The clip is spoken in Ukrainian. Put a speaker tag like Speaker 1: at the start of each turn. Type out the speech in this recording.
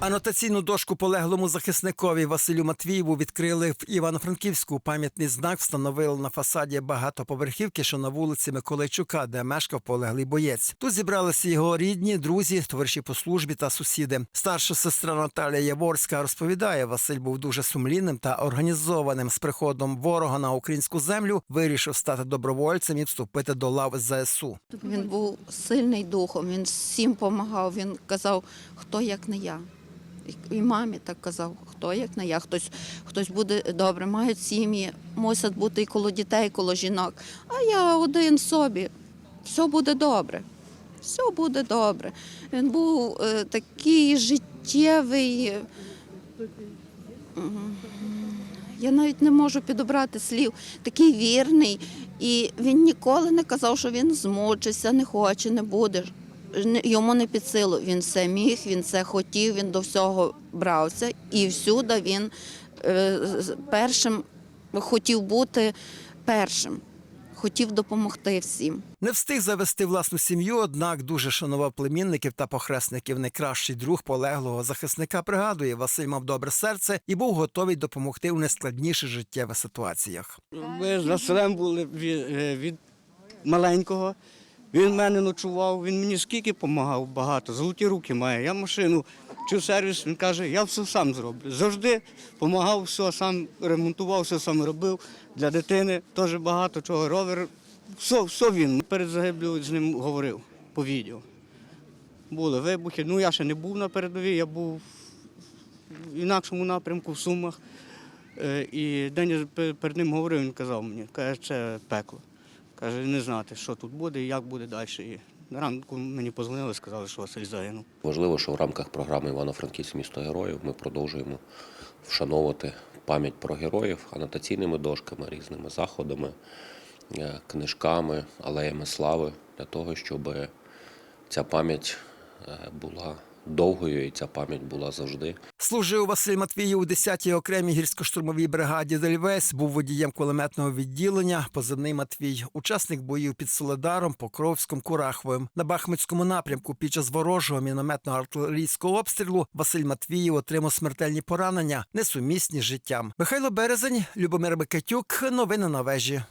Speaker 1: Анотаційну дошку полеглому захисникові Василю Матвієву відкрили в Івано-Франківську. Пам'ятний знак встановили на фасаді багатоповерхівки, що на вулиці Миколайчука, де мешкав полеглий боєць. Тут зібралися його рідні, друзі, товариші по службі та сусіди. Старша сестра Наталія Яворська розповідає, Василь був дуже сумлінним та організованим. З приходом ворога на українську землю вирішив стати добровольцем і вступити до лав ЗСУ.
Speaker 2: Він був сильний духом, він всім допомагав. Він казав, хто як не я. І- мамі так казав, хто як не я, хтось, хтось буде добре, мають сім'ї, мусять бути і коло дітей, і коло жінок. А я один собі. Все буде добре. Все буде добре. Він був е, такий життєвий. е, Я навіть не можу підобрати слів. Такий вірний. І він ніколи не казав, що він змучиться, не хоче, не буде. Йому не під силу. Він все міг, він все хотів, він до всього брався. І всюди він е, першим хотів бути першим, хотів допомогти всім.
Speaker 1: Не встиг завести власну сім'ю, однак дуже шанував племінників та похресників. Найкращий друг полеглого захисника пригадує, Василь мав добре серце і був готовий допомогти у найскладніших життєвих ситуаціях.
Speaker 3: Ми з Василем були від, е, від маленького. Він в мене ночував, він мені скільки допомагав багато, золоті руки має. Я машину чи сервіс, він каже, я все сам зроблю. Завжди допомагав, все сам ремонтував, все сам робив. Для дитини теж багато чого ровер. Все, все він. Перед загиблою з ним говорив по відео. Були вибухи. Ну я ще не був на передовій, я був в інакшому напрямку, в Сумах. Е, І день перед ним говорив, він казав мені, каже, це пекло. Каже, не знати, що тут буде і як буде далі. І ранку мені позвонили, сказали, що Василь загинув.
Speaker 4: Важливо, що в рамках програми Івано-Франківськ місто героїв ми продовжуємо вшановувати пам'ять про героїв анотаційними дошками, різними заходами, е, книжками, алеями слави для того, щоб ця пам'ять е, була довгою і ця пам'ять була завжди.
Speaker 1: Служив Василь Матвієв у 10-й окремій гірсько-штурмовій бригаді Дельвейс, був водієм кулеметного відділення, позивний Матвій, учасник боїв під Соледаром, Покровськом, Кураховим. На Бахмутському напрямку під час ворожого мінометного артилерійського обстрілу Василь Матвієв отримав смертельні поранення, несумісні з життям. Михайло Березень, Любомир Микитюк. Новини на вежі.